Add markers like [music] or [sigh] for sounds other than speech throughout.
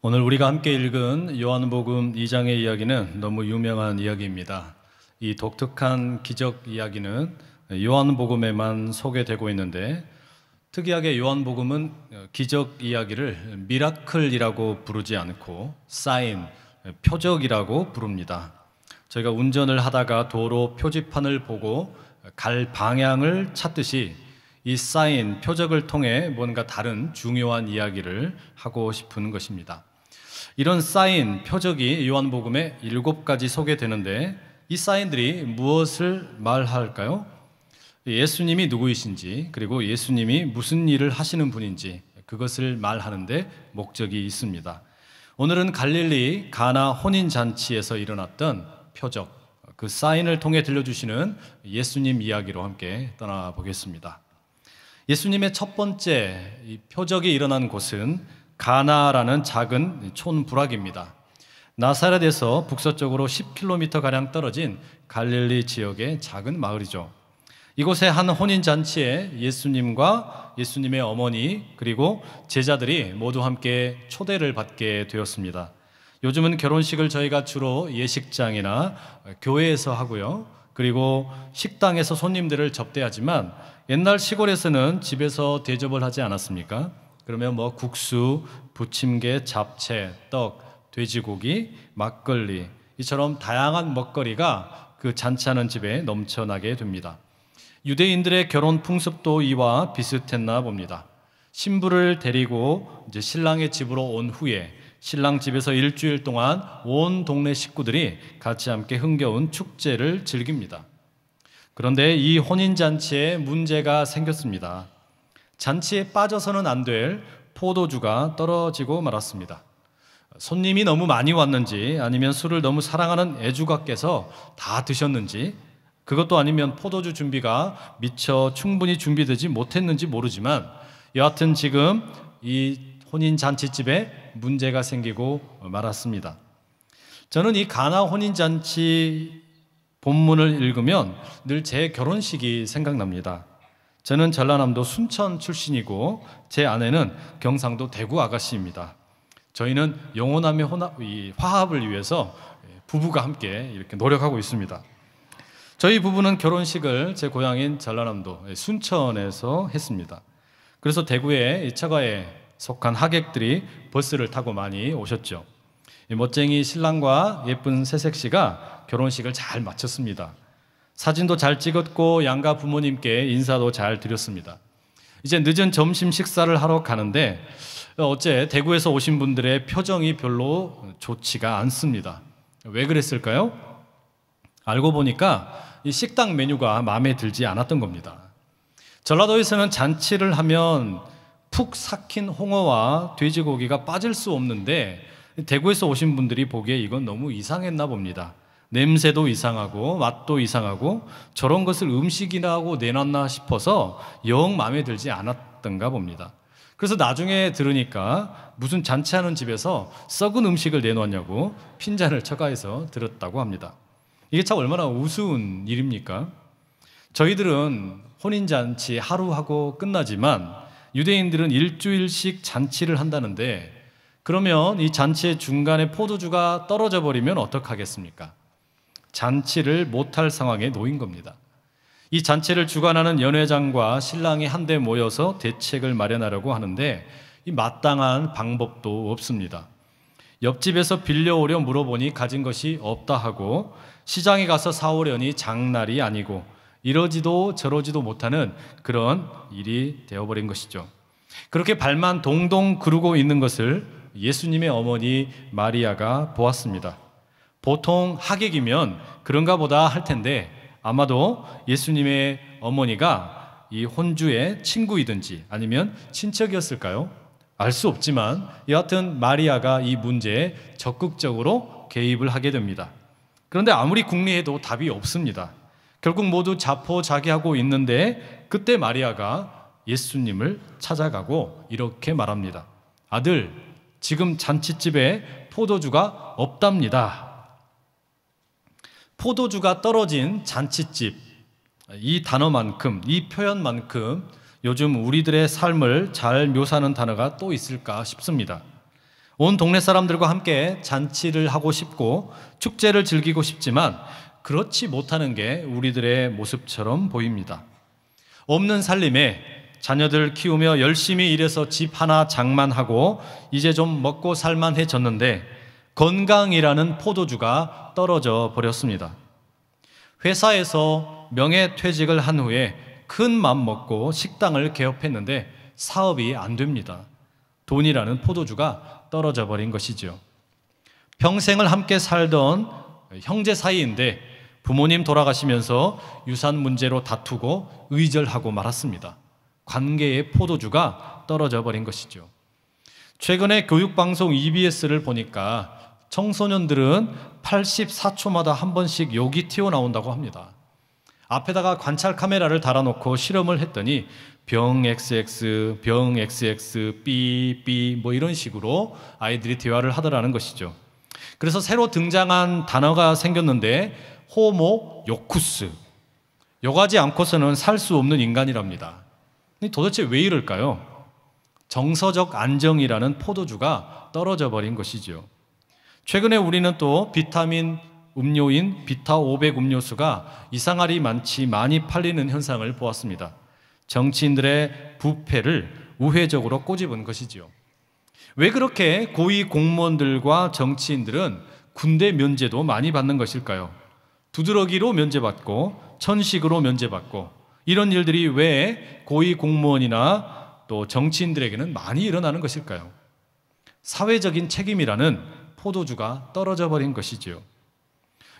오늘 우리가 함께 읽은 요한복음 2장의 이야기는 너무 유명한 이야기입니다. 이 독특한 기적 이야기는 요한복음에만 소개되고 있는데 특이하게 요한복음은 기적 이야기를 미라클이라고 부르지 않고 사인, 표적이라고 부릅니다. 저희가 운전을 하다가 도로 표지판을 보고 갈 방향을 찾듯이 이 사인, 표적을 통해 뭔가 다른 중요한 이야기를 하고 싶은 것입니다. 이런 사인, 표적이 요한복음에 일곱 가지 소개되는데 이 사인들이 무엇을 말할까요? 예수님이 누구이신지, 그리고 예수님이 무슨 일을 하시는 분인지, 그것을 말하는데 목적이 있습니다. 오늘은 갈릴리 가나 혼인 잔치에서 일어났던 표적, 그 사인을 통해 들려주시는 예수님 이야기로 함께 떠나보겠습니다. 예수님의 첫 번째 표적이 일어난 곳은 가나라는 작은 촌부락입니다. 나사렛에서 북서쪽으로 10km 가량 떨어진 갈릴리 지역의 작은 마을이죠. 이곳에 한 혼인 잔치에 예수님과 예수님의 어머니 그리고 제자들이 모두 함께 초대를 받게 되었습니다. 요즘은 결혼식을 저희가 주로 예식장이나 교회에서 하고요. 그리고 식당에서 손님들을 접대하지만 옛날 시골에서는 집에서 대접을 하지 않았습니까? 그러면 뭐 국수, 부침개, 잡채, 떡, 돼지고기, 막걸리 이처럼 다양한 먹거리가 그 잔치하는 집에 넘쳐나게 됩니다. 유대인들의 결혼 풍습도 이와 비슷했나 봅니다. 신부를 데리고 이제 신랑의 집으로 온 후에 신랑 집에서 일주일 동안 온 동네 식구들이 같이 함께 흥겨운 축제를 즐깁니다. 그런데 이 혼인 잔치에 문제가 생겼습니다. 잔치에 빠져서는 안 될 포도주가 떨어지고 말았습니다. 손님이 너무 많이 왔는지 아니면 술을 너무 사랑하는 애주가께서 다 드셨는지 그것도 아니면 포도주 준비가 미처 충분히 준비되지 못했는지 모르지만 여하튼 지금 이 혼인 잔치집에 문제가 생기고 말았습니다. 저는 이 가나 혼인 잔치 본문을 읽으면 늘 제 결혼식이 생각납니다. 저는 전라남도 순천 출신이고 제 아내는 경상도 대구 아가씨입니다. 저희는 영원함의 화합을 위해서 부부가 함께 이렇게 노력하고 있습니다. 저희 부부는 결혼식을 제 고향인 전라남도 순천에서 했습니다. 그래서 대구의 처가에 속한 하객들이 버스를 타고 많이 오셨죠. 멋쟁이 신랑과 예쁜 새색 씨가 결혼식을 잘 마쳤습니다. 사진도 잘 찍었고 양가 부모님께 인사도 잘 드렸습니다. 이제 늦은 점심 식사를 하러 가는데 어째 대구에서 오신 분들의 표정이 별로 좋지가 않습니다. 왜 그랬을까요? 알고 보니까 이 식당 메뉴가 마음에 들지 않았던 겁니다. 전라도에서는 잔치를 하면 푹 삭힌 홍어와 돼지고기가 빠질 수 없는데 대구에서 오신 분들이 보기에 이건 너무 이상했나 봅니다. 냄새도 이상하고 맛도 이상하고 저런 것을 음식이나 하고 내놨나 싶어서 영 마음에 들지 않았던가 봅니다. 그래서 나중에 들으니까 무슨 잔치하는 집에서 썩은 음식을 내놓았냐고 핀잔을 처가해서 들었다고 합니다. 이게 참 얼마나 우스운 일입니까? 저희들은 혼인잔치 하루 하고 끝나지만 유대인들은 일주일씩 잔치를 한다는데 그러면 이 잔치의 중간에 포도주가 떨어져 버리면 어떡하겠습니까? 잔치를 못할 상황에 놓인 겁니다. 이 잔치를 주관하는 연회장과 신랑이 한데 모여서 대책을 마련하려고 하는데 이 마땅한 방법도 없습니다. 옆집에서 빌려오려 물어보니 가진 것이 없다 하고 시장에 가서 사오려니 장날이 아니고 이러지도 저러지도 못하는 그런 일이 되어버린 것이죠. 그렇게 발만 동동 구르고 있는 것을 예수님의 어머니 마리아가 보았습니다. 보통 하객이면 그런가 보다 할 텐데 아마도 예수님의 어머니가 이 혼주의 친구이든지 아니면 친척이었을까요? 알 수 없지만 여하튼 마리아가 이 문제에 적극적으로 개입을 하게 됩니다. 그런데 아무리 궁리해도 답이 없습니다. 결국 모두 자포자기하고 있는데 그때 마리아가 예수님을 찾아가고 이렇게 말합니다. 아들, 지금 잔치집에 포도주가 없답니다. 포도주가 떨어진 잔치집 이 단어만큼 이 표현만큼 요즘 우리들의 삶을 잘 묘사하는 단어가 또 있을까 싶습니다. 온 동네 사람들과 함께 잔치를 하고 싶고 축제를 즐기고 싶지만 그렇지 못하는 게 우리들의 모습처럼 보입니다. 없는 살림에 자녀들 키우며 열심히 일해서 집 하나 장만하고 이제 좀 먹고 살만해졌는데 건강이라는 포도주가 떨어져 버렸습니다. 회사에서 명예퇴직을 한 후에 큰 맘 먹고 식당을 개업했는데 사업이 안 됩니다. 돈이라는 포도주가 떨어져 버린 것이죠. 평생을 함께 살던 형제 사이인데 부모님 돌아가시면서 유산 문제로 다투고 의절하고 말았습니다. 관계의 포도주가 떨어져 버린 것이죠. 최근에 교육방송 EBS를 보니까 청소년들은 84초마다 한 번씩 욕이 튀어나온다고 합니다. 앞에다가 관찰 카메라를 달아놓고 실험을 했더니 병 XX, 병 XX, B, B 뭐 이런 식으로 아이들이 대화를 하더라는 것이죠. 그래서 새로 등장한 단어가 생겼는데 호모 요쿠스. 욕하지 않고서는 살 수 없는 인간이랍니다. 도대체 왜 이럴까요? 정서적 안정이라는 포도주가 떨어져 버린 것이죠. 최근에 우리는 또 비타민 음료인 비타 500 음료수가 이상하리 많지 많이 팔리는 현상을 보았습니다. 정치인들의 부패를 우회적으로 꼬집은 것이지요. 왜 그렇게 고위 공무원들과 정치인들은 군대 면제도 많이 받는 것일까요? 두드러기로 면제받고 천식으로 면제받고 이런 일들이 왜 고위 공무원이나 또 정치인들에게는 많이 일어나는 것일까요? 사회적인 책임이라는 포도주가 떨어져 버린 것이지요.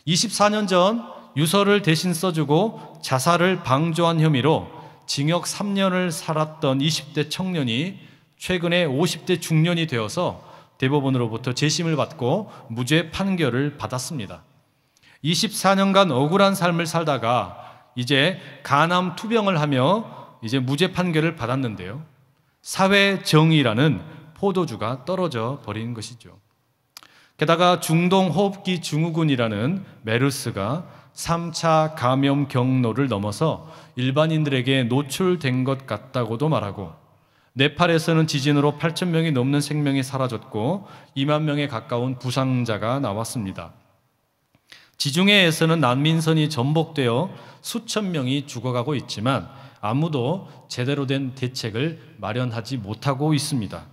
24년 전 유서를 대신 써주고 자살을 방조한 혐의로 징역 3년을 살았던 20대 청년이 최근에 50대 중년이 되어서 대법원으로부터 재심을 받고 무죄 판결을 받았습니다. 24년간 억울한 삶을 살다가 이제 간암 투병을 하며 이제 무죄 판결을 받았는데요. 사회 정의라는 포도주가 떨어져 버린 것이죠. 게다가 중동 호흡기 증후군이라는 메르스가 3차 감염 경로를 넘어서 일반인들에게 노출된 것 같다고도 말하고 네팔에서는 지진으로 8천 명이 넘는 생명이 사라졌고 2만 명에 가까운 부상자가 나왔습니다. 지중해에서는 난민선이 전복되어 수천 명이 죽어가고 있지만 아무도 제대로 된 대책을 마련하지 못하고 있습니다.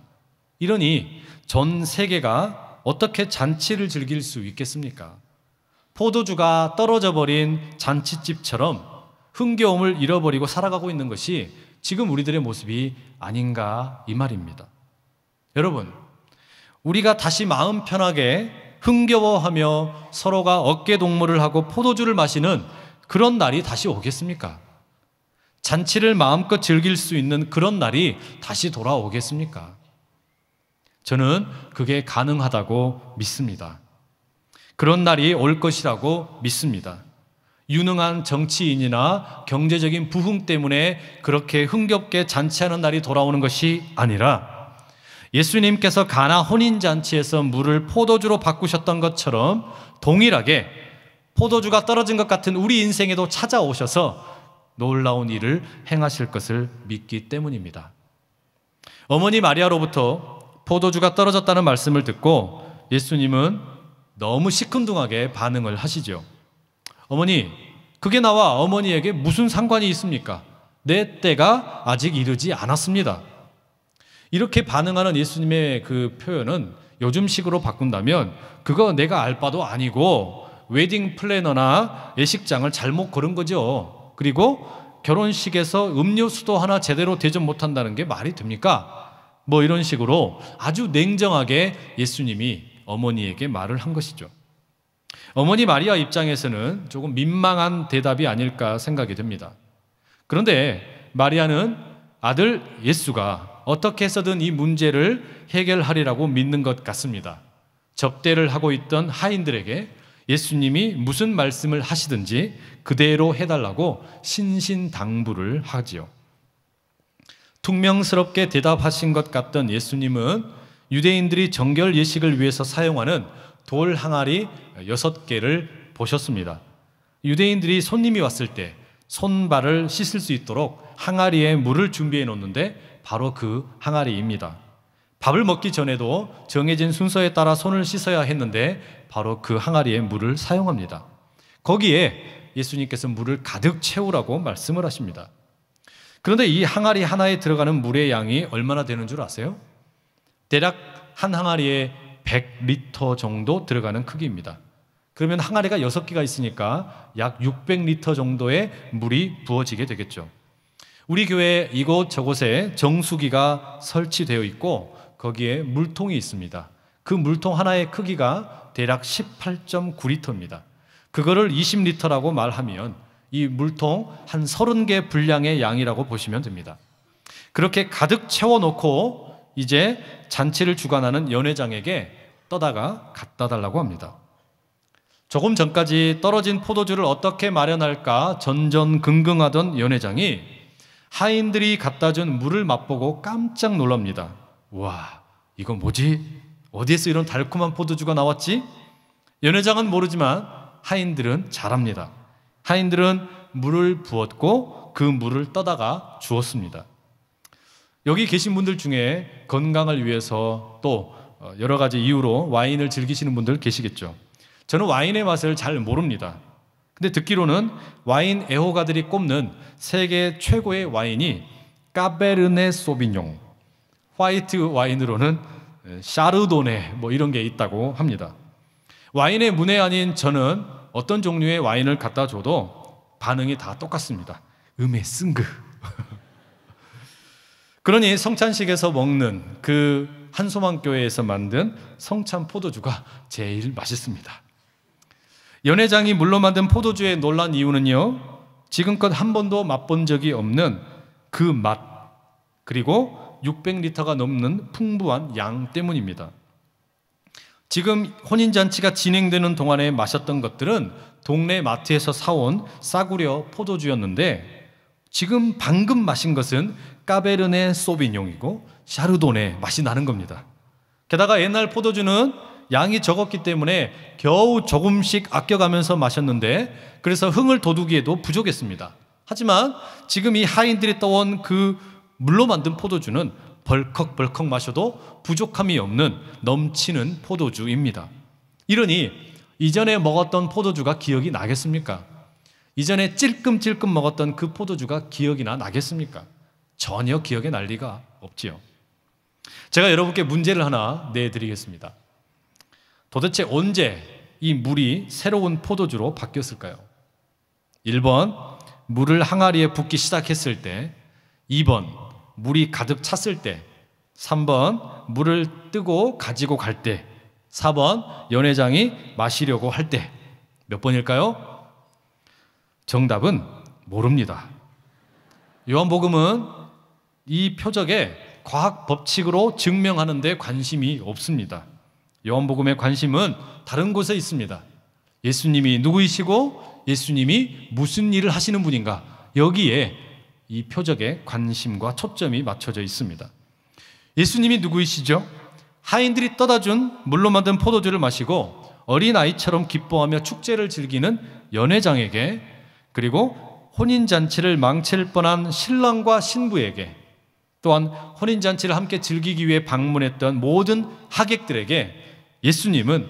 이러니 전 세계가 어떻게 잔치를 즐길 수 있겠습니까? 포도주가 떨어져 버린 잔치집처럼 흥겨움을 잃어버리고 살아가고 있는 것이 지금 우리들의 모습이 아닌가 이 말입니다. 여러분, 우리가 다시 마음 편하게 흥겨워하며 서로가 어깨 동무를 하고 포도주를 마시는 그런 날이 다시 오겠습니까? 잔치를 마음껏 즐길 수 있는 그런 날이 다시 돌아오겠습니까? 저는 그게 가능하다고 믿습니다. 그런 날이 올 것이라고 믿습니다. 유능한 정치인이나 경제적인 부흥 때문에 그렇게 흥겹게 잔치하는 날이 돌아오는 것이 아니라 예수님께서 가나 혼인 잔치에서 물을 포도주로 바꾸셨던 것처럼 동일하게 포도주가 떨어진 것 같은 우리 인생에도 찾아오셔서 놀라운 일을 행하실 것을 믿기 때문입니다. 어머니 마리아로부터 포도주가 떨어졌다는 말씀을 듣고 예수님은 너무 시큰둥하게 반응을 하시죠. 어머니, 그게 나와 어머니에게 무슨 상관이 있습니까? 내 때가 아직 이르지 않았습니다. 이렇게 반응하는 예수님의 그 표현은 요즘식으로 바꾼다면 그거 내가 알 바도 아니고 웨딩 플래너나 예식장을 잘못 고른 거죠. 그리고 결혼식에서 음료수도 하나 제대로 대접 못한다는 게 말이 됩니까? 뭐 이런 식으로 아주 냉정하게 예수님이 어머니에게 말을 한 것이죠. 어머니 마리아 입장에서는 조금 민망한 대답이 아닐까 생각이 됩니다. 그런데 마리아는 아들 예수가 어떻게 해서든 이 문제를 해결하리라고 믿는 것 같습니다. 접대를 하고 있던 하인들에게 예수님이 무슨 말씀을 하시든지 그대로 해달라고 신신당부를 하지요. 퉁명스럽게 대답하신 것 같던 예수님은 유대인들이 정결 예식을 위해서 사용하는 돌 항아리 여섯 개를 보셨습니다. 유대인들이 손님이 왔을 때 손발을 씻을 수 있도록 항아리에 물을 준비해 놓는데 바로 그 항아리입니다. 밥을 먹기 전에도 정해진 순서에 따라 손을 씻어야 했는데 바로 그 항아리에 물을 사용합니다. 거기에 예수님께서 물을 가득 채우라고 말씀을 하십니다. 그런데 이 항아리 하나에 들어가는 물의 양이 얼마나 되는 줄 아세요? 대략 한 항아리에 100리터 정도 들어가는 크기입니다. 그러면 항아리가 6개가 있으니까 약 600리터 정도의 물이 부어지게 되겠죠. 우리 교회 이곳 저곳에 정수기가 설치되어 있고 거기에 물통이 있습니다. 그 물통 하나의 크기가 대략 18.9리터입니다. 그거를 20리터라고 말하면 이 물통 한 30개 분량의 양이라고 보시면 됩니다. 그렇게 가득 채워놓고 이제 잔치를 주관하는 연회장에게 떠다가 갖다 달라고 합니다. 조금 전까지 떨어진 포도주를 어떻게 마련할까 전전긍긍하던 연회장이 하인들이 갖다 준 물을 맛보고 깜짝 놀랍니다. 와, 이거 뭐지? 어디에서 이런 달콤한 포도주가 나왔지? 연회장은 모르지만 하인들은 잘합니다. 하인들은 물을 부었고 그 물을 떠다가 주었습니다. 여기 계신 분들 중에 건강을 위해서 또 어, 여러 가지 이유로 와인을 즐기시는 분들 계시겠죠. 저는 와인의 맛을 잘 모릅니다. 근데 듣기로는 와인 애호가들이 꼽는 세계 최고의 와인이 까베르네 소비뇽, 화이트 와인으로는 샤르도네 뭐 이런 게 있다고 합니다. 와인의 문외 아닌 저는 어떤 종류의 와인을 갖다 줘도 반응이 다 똑같습니다. 음의 쓴그. [laughs] 그러니 성찬식에서 먹는 그 한소망교회에서 만든 성찬 포도주가 제일 맛있습니다. 연회장이 물로 만든 포도주에 놀란 이유는요, 지금껏 한 번도 맛본 적이 없는 그 맛, 그리고 600리터가 넘는 풍부한 양 때문입니다. 지금 혼인잔치가 진행되는 동안에 마셨던 것들은 동네 마트에서 사온 싸구려 포도주였는데 지금 방금 마신 것은 까베르네 소비뇽이고 샤르도네 맛이 나는 겁니다. 게다가 옛날 포도주는 양이 적었기 때문에 겨우 조금씩 아껴가면서 마셨는데 그래서 흥을 돋우기에도 부족했습니다. 하지만 지금 이 하인들이 떠온 그 물로 만든 포도주는 벌컥벌컥 마셔도 부족함이 없는 넘치는 포도주입니다. 이러니 이전에 먹었던 포도주가 기억이 나겠습니까? 이전에 찔끔찔끔 먹었던 그 포도주가 기억이나 나겠습니까? 전혀 기억에 날 리가 없지요. 제가 여러분께 문제를 하나 내드리겠습니다. 도대체 언제 이 물이 새로운 포도주로 바뀌었을까요? 1번, 물을 항아리에 붓기 시작했을 때, 2번, 물이 가득 찼을 때, 3번, 물을 뜨고 가지고 갈 때, 4번, 연회장이 마시려고 할 때, 몇 번일까요? 정답은 모릅니다. 요한복음은 이 표적에 과학 법칙으로 증명하는 데 관심이 없습니다. 요한복음의 관심은 다른 곳에 있습니다. 예수님이 누구이시고 예수님이 무슨 일을 하시는 분인가 여기에 이 표적에 관심과 초점이 맞춰져 있습니다. 예수님이 누구이시죠? 하인들이 떠다 준 물로 만든 포도주를 마시고 어린아이처럼 기뻐하며 축제를 즐기는 연회장에게 그리고 혼인잔치를 망칠 뻔한 신랑과 신부에게 또한 혼인잔치를 함께 즐기기 위해 방문했던 모든 하객들에게 예수님은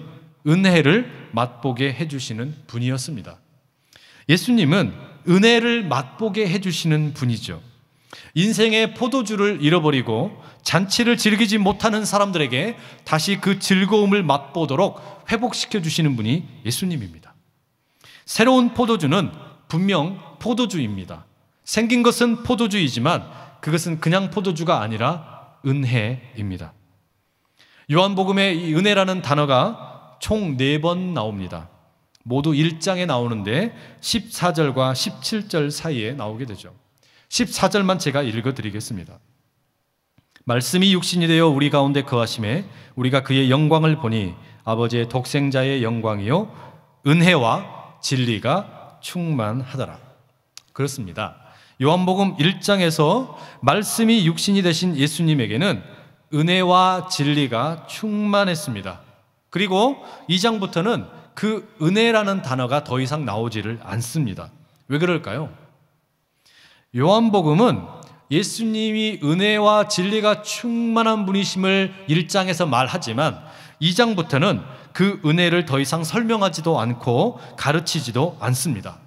은혜를 맛보게 해주시는 분이었습니다. 예수님은 은혜를 맛보게 해주시는 분이죠. 인생의 포도주를 잃어버리고 잔치를 즐기지 못하는 사람들에게 다시 그 즐거움을 맛보도록 회복시켜 주시는 분이 예수님입니다. 새로운 포도주는 분명 포도주입니다. 생긴 것은 포도주이지만 그것은 그냥 포도주가 아니라 은혜입니다. 요한복음에 이 은혜라는 단어가 총 네 번 나옵니다. 모두 1장에 나오는데 14절과 17절 사이에 나오게 되죠. 14절만 제가 읽어 드리겠습니다. 말씀이 육신이 되어 우리 가운데 거하심에 우리가 그의 영광을 보니 아버지의 독생자의 영광이요 은혜와 진리가 충만하더라. 그렇습니다. 요한복음 1장에서 말씀이 육신이 되신 예수님에게는 은혜와 진리가 충만했습니다. 그리고 2장부터는 그 은혜라는 단어가 더 이상 나오지를 않습니다. 왜 그럴까요? 요한복음은 예수님이 은혜와 진리가 충만한 분이심을 1장에서 말하지만 2장부터는 그 은혜를 더 이상 설명하지도 않고 가르치지도 않습니다.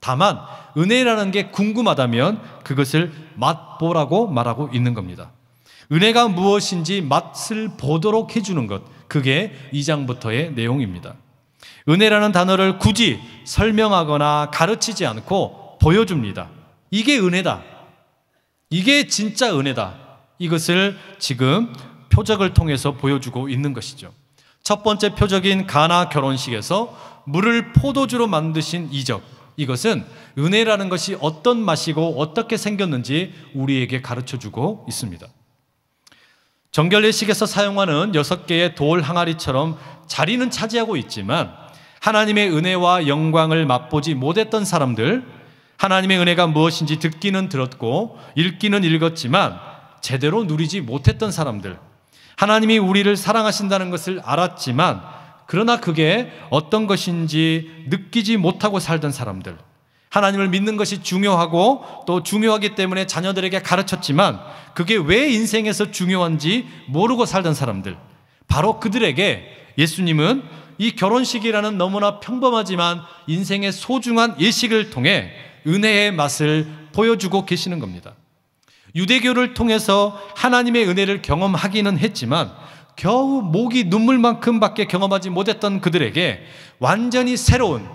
다만 은혜라는 게 궁금하다면 그것을 맛보라고 말하고 있는 겁니다. 은혜가 무엇인지 맛을 보도록 해주는 것, 그게 2장부터의 내용입니다. 은혜라는 단어를 굳이 설명하거나 가르치지 않고 보여줍니다. 이게 은혜다. 이게 진짜 은혜다. 이것을 지금 표적을 통해서 보여주고 있는 것이죠. 첫 번째 표적인 가나 결혼식에서 물을 포도주로 만드신 이적. 이것은 은혜라는 것이 어떤 맛이고 어떻게 생겼는지 우리에게 가르쳐 주고 있습니다. 정결례식에서 사용하는 여섯 개의 돌 항아리처럼 자리는 차지하고 있지만 하나님의 은혜와 영광을 맛보지 못했던 사람들, 하나님의 은혜가 무엇인지 듣기는 들었고 읽기는 읽었지만 제대로 누리지 못했던 사람들, 하나님이 우리를 사랑하신다는 것을 알았지만 그러나 그게 어떤 것인지 느끼지 못하고 살던 사람들, 하나님을 믿는 것이 중요하고 또 중요하기 때문에 자녀들에게 가르쳤지만 그게 왜 인생에서 중요한지 모르고 살던 사람들, 바로 그들에게 예수님은 이 결혼식이라는 너무나 평범하지만 인생의 소중한 예식을 통해 은혜의 맛을 보여주고 계시는 겁니다. 유대교를 통해서 하나님의 은혜를 경험하기는 했지만 겨우 목이 눈물만큼밖에 경험하지 못했던 그들에게 완전히 새로운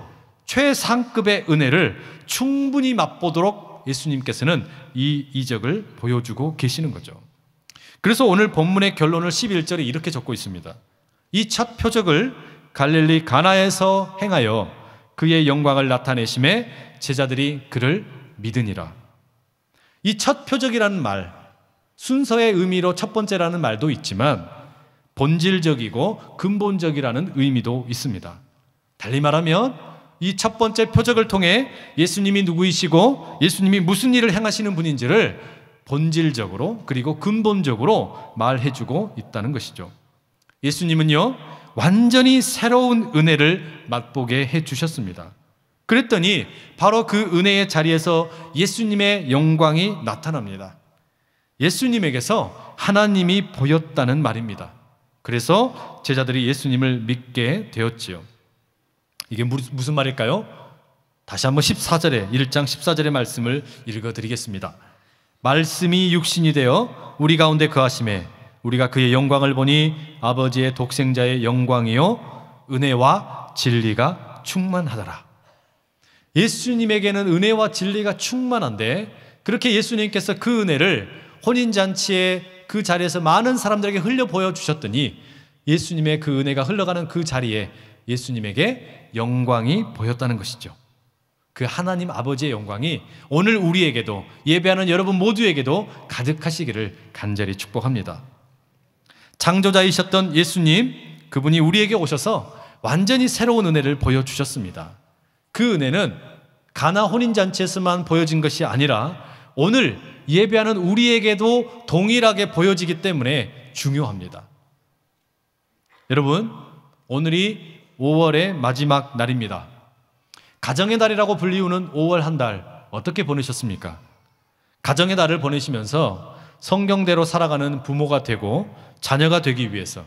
최상급의 은혜를 충분히 맛보도록 예수님께서는 이 이적을 보여주고 계시는 거죠. 그래서 오늘 본문의 결론을 11절에 이렇게 적고 있습니다. 이 첫 표적을 갈릴리 가나에서 행하여 그의 영광을 나타내심에 제자들이 그를 믿으니라. 이 첫 표적이라는 말, 순서의 의미로 첫 번째라는 말도 있지만 본질적이고 근본적이라는 의미도 있습니다. 달리 말하면 이 첫 번째 표적을 통해 예수님이 누구이시고 예수님이 무슨 일을 행하시는 분인지를 본질적으로 그리고 근본적으로 말해주고 있다는 것이죠. 예수님은요, 완전히 새로운 은혜를 맛보게 해 주셨습니다. 그랬더니 바로 그 은혜의 자리에서 예수님의 영광이 나타납니다. 예수님에게서 하나님이 보였다는 말입니다. 그래서 제자들이 예수님을 믿게 되었지요. 이게 무슨 말일까요? 다시 한번 14절에 1장 14절의 말씀을 읽어 드리겠습니다. 말씀이 육신이 되어 우리 가운데 거하심에 우리가 그의 영광을 보니 아버지의 독생자의 영광이요 은혜와 진리가 충만하더라. 예수님에게는 은혜와 진리가 충만한데 그렇게 예수님께서 그 은혜를 혼인 잔치에 그 자리에서 많은 사람들에게 흘려 보여 주셨더니 예수님의 그 은혜가 흘러가는 그 자리에 예수님에게 영광이 보였다는 것이죠. 그 하나님 아버지의 영광이 오늘 우리에게도 예배하는 여러분 모두에게도 가득하시기를 간절히 축복합니다. 창조자이셨던 예수님, 그분이 우리에게 오셔서 완전히 새로운 은혜를 보여주셨습니다. 그 은혜는 가나 혼인잔치에서만 보여진 것이 아니라 오늘 예배하는 우리에게도 동일하게 보여지기 때문에 중요합니다. 여러분, 오늘이 5월의 마지막 날입니다. 가정의 달이라고 불리우는 5월 한 달 어떻게 보내셨습니까? 가정의 달을 보내시면서 성경대로 살아가는 부모가 되고 자녀가 되기 위해서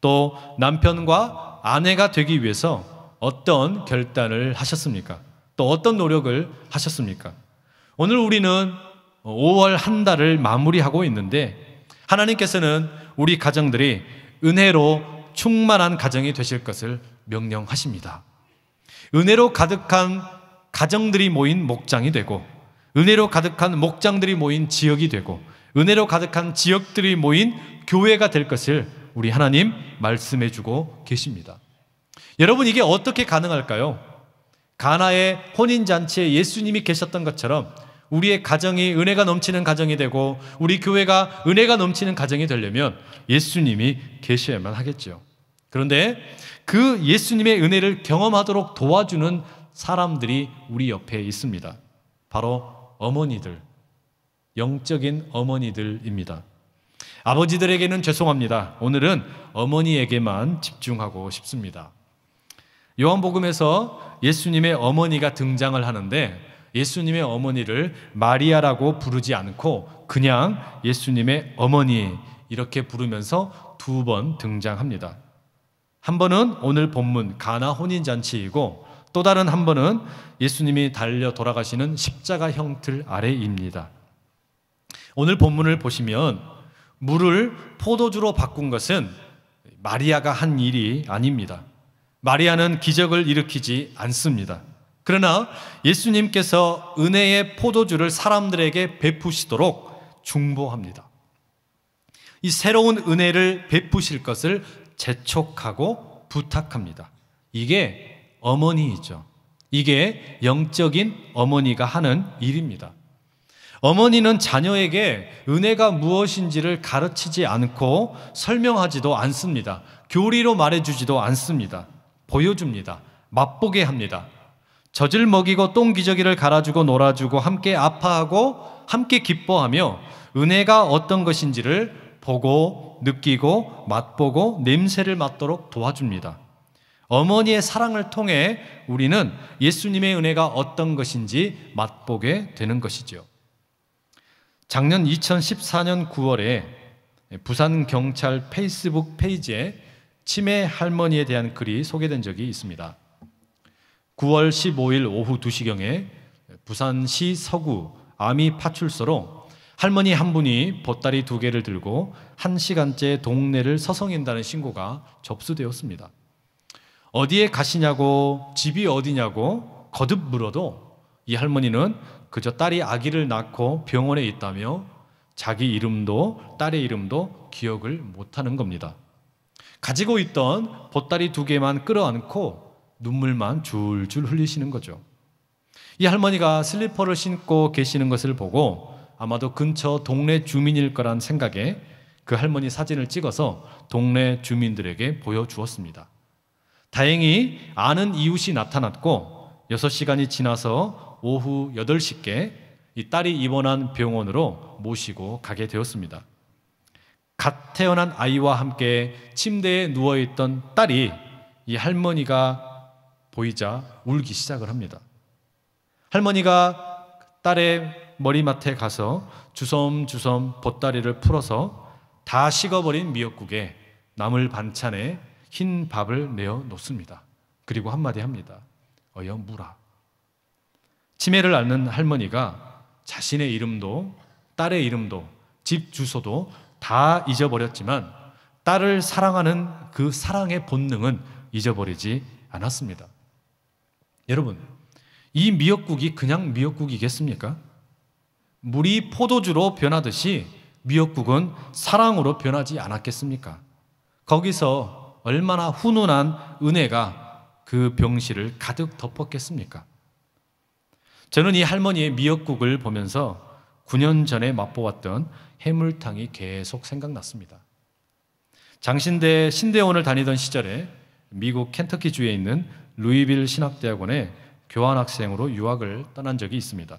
또 남편과 아내가 되기 위해서 어떤 결단을 하셨습니까? 또 어떤 노력을 하셨습니까? 오늘 우리는 5월 한 달을 마무리하고 있는데 하나님께서는 우리 가정들이 은혜로 충만한 가정이 되실 것을 명령하십니다. 은혜로 가득한 가정들이 모인 목장이 되고 은혜로 가득한 목장들이 모인 지역이 되고 은혜로 가득한 지역들이 모인 교회가 될 것을 우리 하나님 말씀해 주고 계십니다. 여러분, 이게 어떻게 가능할까요? 가나의 혼인 잔치에 예수님이 계셨던 것처럼 우리의 가정이 은혜가 넘치는 가정이 되고 우리 교회가 은혜가 넘치는 가정이 되려면 예수님이 계셔야만 하겠죠. 그런데 그 예수님의 은혜를 경험하도록 도와주는 사람들이 우리 옆에 있습니다. 바로 어머니들, 영적인 어머니들입니다. 아버지들에게는 죄송합니다. 오늘은 어머니에게만 집중하고 싶습니다. 요한복음에서 예수님의 어머니가 등장을 하는데 예수님의 어머니를 마리아라고 부르지 않고 그냥 예수님의 어머니 이렇게 부르면서 두 번 등장합니다. 한 번은 오늘 본문 가나 혼인 잔치이고 또 다른 한 번은 예수님이 달려 돌아가시는 십자가 형틀 아래입니다. 오늘 본문을 보시면 물을 포도주로 바꾼 것은 마리아가 한 일이 아닙니다. 마리아는 기적을 일으키지 않습니다. 그러나 예수님께서 은혜의 포도주를 사람들에게 베푸시도록 중보합니다. 이 새로운 은혜를 베푸실 것을 재촉하고 부탁합니다. 이게 어머니이죠. 이게 영적인 어머니가 하는 일입니다. 어머니는 자녀에게 은혜가 무엇인지를 가르치지 않고 설명하지도 않습니다. 교리로 말해주지도 않습니다. 보여줍니다. 맛보게 합니다. 젖을 먹이고 똥기저귀를 갈아주고 놀아주고 함께 아파하고 함께 기뻐하며 은혜가 어떤 것인지를 보고 느끼고 맛보고 냄새를 맡도록 도와줍니다. 어머니의 사랑을 통해 우리는 예수님의 은혜가 어떤 것인지 맛보게 되는 것이죠. 작년 2014년 9월에 부산 경찰 페이스북 페이지에 치매 할머니에 대한 글이 소개된 적이 있습니다. 9월 15일 오후 2시경에 부산시 서구 아미 파출소로 할머니 한 분이 보따리 두 개를 들고 한 시간째 동네를 서성인다는 신고가 접수되었습니다. 어디에 가시냐고 집이 어디냐고 거듭 물어도 이 할머니는 그저 딸이 아기를 낳고 병원에 있다며 자기 이름도 딸의 이름도 기억을 못하는 겁니다. 가지고 있던 보따리 두 개만 끌어안고 눈물만 줄줄 흘리시는 거죠. 이 할머니가 슬리퍼를 신고 계시는 것을 보고 아마도 근처 동네 주민일 거란 생각에 그 할머니 사진을 찍어서 동네 주민들에게 보여주었습니다. 다행히 아는 이웃이 나타났고 6시간이 지나서 오후 8시께 이 딸이 입원한 병원으로 모시고 가게 되었습니다. 갓 태어난 아이와 함께 침대에 누워 있던 딸이 이 할머니가 보이자 울기 시작을 합니다. 할머니가 딸의 머리맡에 가서 주섬주섬 보따리를 풀어서 다 식어버린 미역국에 나물 반찬에 흰 밥을 내어 놓습니다. 그리고 한마디 합니다. 어여 무라. 치매를 앓는 할머니가 자신의 이름도 딸의 이름도 집 주소도 다 잊어버렸지만 딸을 사랑하는 그 사랑의 본능은 잊어버리지 않았습니다. 여러분, 이 미역국이 그냥 미역국이겠습니까? 물이 포도주로 변하듯이 미역국은 사랑으로 변하지 않았겠습니까? 거기서 얼마나 훈훈한 은혜가 그 병실을 가득 덮었겠습니까? 저는 이 할머니의 미역국을 보면서 9년 전에 맛보았던 해물탕이 계속 생각났습니다. 장신대 신대원을 다니던 시절에 미국 켄터키 주에 있는 루이빌 신학대학원에 교환학생으로 유학을 떠난 적이 있습니다.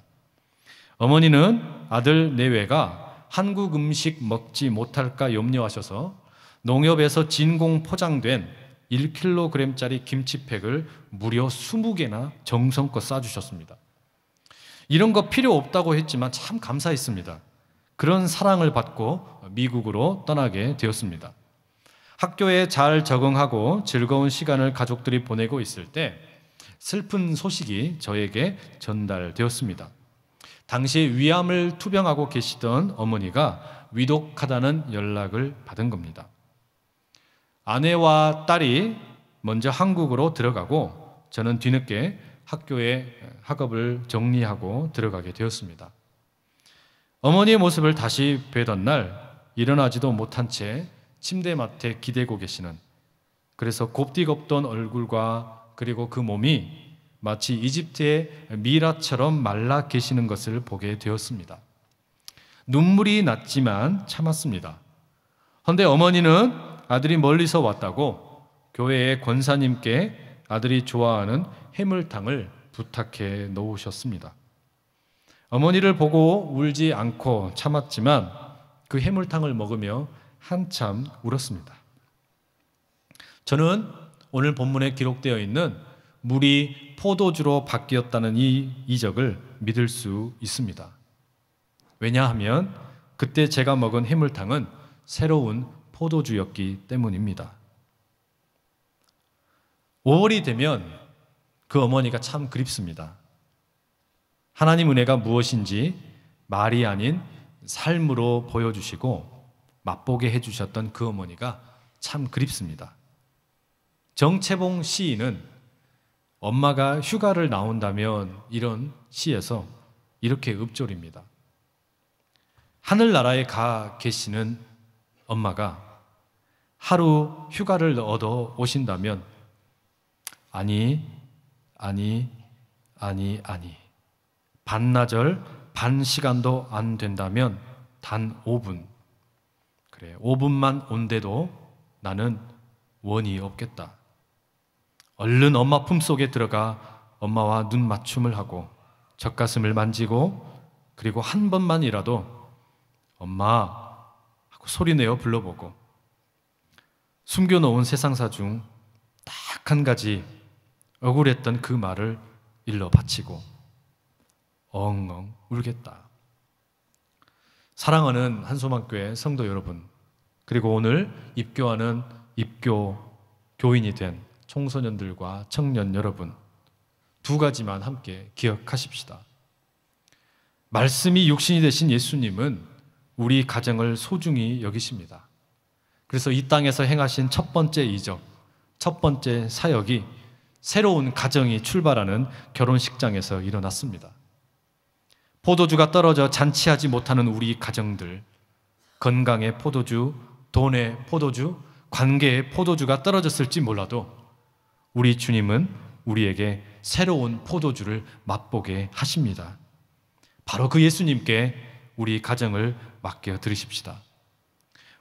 어머니는 아들 내외가 한국 음식 먹지 못할까 염려하셔서 농협에서 진공 포장된 1kg짜리 김치팩을 무려 20개나 정성껏 싸주셨습니다. 이런 거 필요 없다고 했지만 참 감사했습니다. 그런 사랑을 받고 미국으로 떠나게 되었습니다. 학교에 잘 적응하고 즐거운 시간을 가족들이 보내고 있을 때 슬픈 소식이 저에게 전달되었습니다. 당시 위암을 투병하고 계시던 어머니가 위독하다는 연락을 받은 겁니다. 아내와 딸이 먼저 한국으로 들어가고 저는 뒤늦게 학교에 학업을 정리하고 들어가게 되었습니다. 어머니의 모습을 다시 뵈던 날 일어나지도 못한 채 침대 맡에 기대고 계시는 그래서 곱디겁던 얼굴과 그리고 그 몸이 마치 이집트의 미라처럼 말라 계시는 것을 보게 되었습니다. 눈물이 났지만 참았습니다. 헌데 어머니는 아들이 멀리서 왔다고 교회의 권사님께 아들이 좋아하는 해물탕을 부탁해 놓으셨습니다. 어머니를 보고 울지 않고 참았지만 그 해물탕을 먹으며 한참 울었습니다. 저는 오늘 본문에 기록되어 있는 물이 포도주로 바뀌었다는 이 이적을 믿을 수 있습니다. 왜냐하면 그때 제가 먹은 해물탕은 새로운 포도주였기 때문입니다. 5월이 되면 그 어머니가 참 그립습니다. 하나님 은혜가 무엇인지 말이 아닌 삶으로 보여주시고 맛보게 해주셨던 그 어머니가 참 그립습니다. 정채봉 시인은 엄마가 휴가를 나온다면 이런 시에서 이렇게 읊조립니다. 하늘나라에 가 계시는 엄마가 하루 휴가를 얻어 오신다면 아니, 아니, 아니, 아니. 반나절, 반 시간도 안 된다면 단 5분. 그래, 5분만 온데도 나는 원이 없겠다. 얼른 엄마 품속에 들어가 엄마와 눈 맞춤을 하고 젖가슴을 만지고 그리고 한 번만이라도 엄마 하고 소리내어 불러보고 숨겨놓은 세상사 중 딱 한 가지 억울했던 그 말을 일러 바치고 엉엉 울겠다. 사랑하는 한소망교회 성도 여러분, 그리고 오늘 입교하는 입교 교인이 된 청소년들과 청년 여러분, 두 가지만 함께 기억하십시다. 말씀이 육신이 되신 예수님은 우리 가정을 소중히 여기십니다. 그래서 이 땅에서 행하신 첫 번째 이적, 첫 번째 사역이 새로운 가정이 출발하는 결혼식장에서 일어났습니다. 포도주가 떨어져 잔치하지 못하는 우리 가정들, 건강의 포도주, 돈의 포도주, 관계의 포도주가 떨어졌을지 몰라도 우리 주님은 우리에게 새로운 포도주를 맛보게 하십니다. 바로 그 예수님께 우리 가정을 맡겨 드리십시다.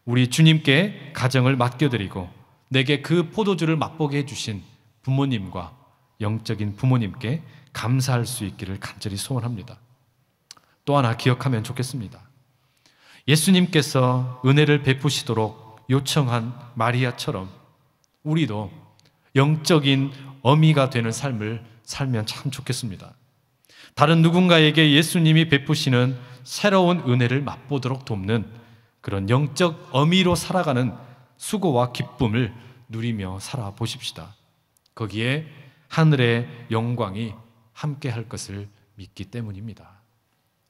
우리 주님께 가정을 맡겨 드리고 내게 그 포도주를 맛보게 해 주신 부모님과 영적인 부모님께 감사할 수 있기를 간절히 소원합니다. 또 하나 기억하면 좋겠습니다. 예수님께서 은혜를 베푸시도록 요청한 마리아처럼 우리도 영적인 어미가 되는 삶을 살면 참 좋겠습니다. 다른 누군가에게 예수님이 베푸시는 새로운 은혜를 맛보도록 돕는 그런 영적 어미로 살아가는 수고와 기쁨을 누리며 살아보십시다. 거기에 하늘의 영광이 함께 할 것을 믿기 때문입니다.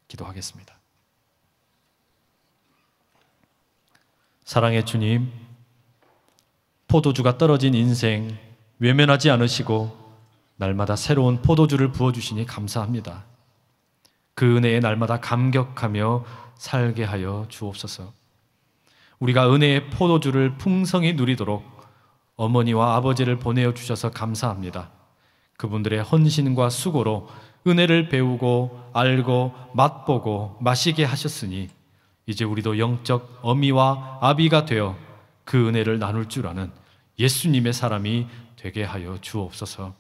기도하겠습니다. 사랑의 주님, 포도주가 떨어진 인생 외면하지 않으시고 날마다 새로운 포도주를 부어주시니 감사합니다. 그 은혜에 날마다 감격하며 살게 하여 주옵소서. 우리가 은혜의 포도주를 풍성히 누리도록 어머니와 아버지를 보내어 주셔서 감사합니다. 그분들의 헌신과 수고로 은혜를 배우고 알고 맛보고 마시게 하셨으니 이제 우리도 영적 어미와 아비가 되어 그 은혜를 나눌 줄 아는 예수님의 사람이 되게 하여 주옵소서.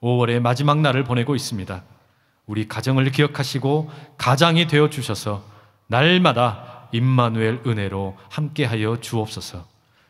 5월의 마지막 날을 보내고 있습니다. 우리 가정을 기억하시고 가장이 되어 주셔서 날마다 임마누엘 은혜로 함께하여 주옵소서.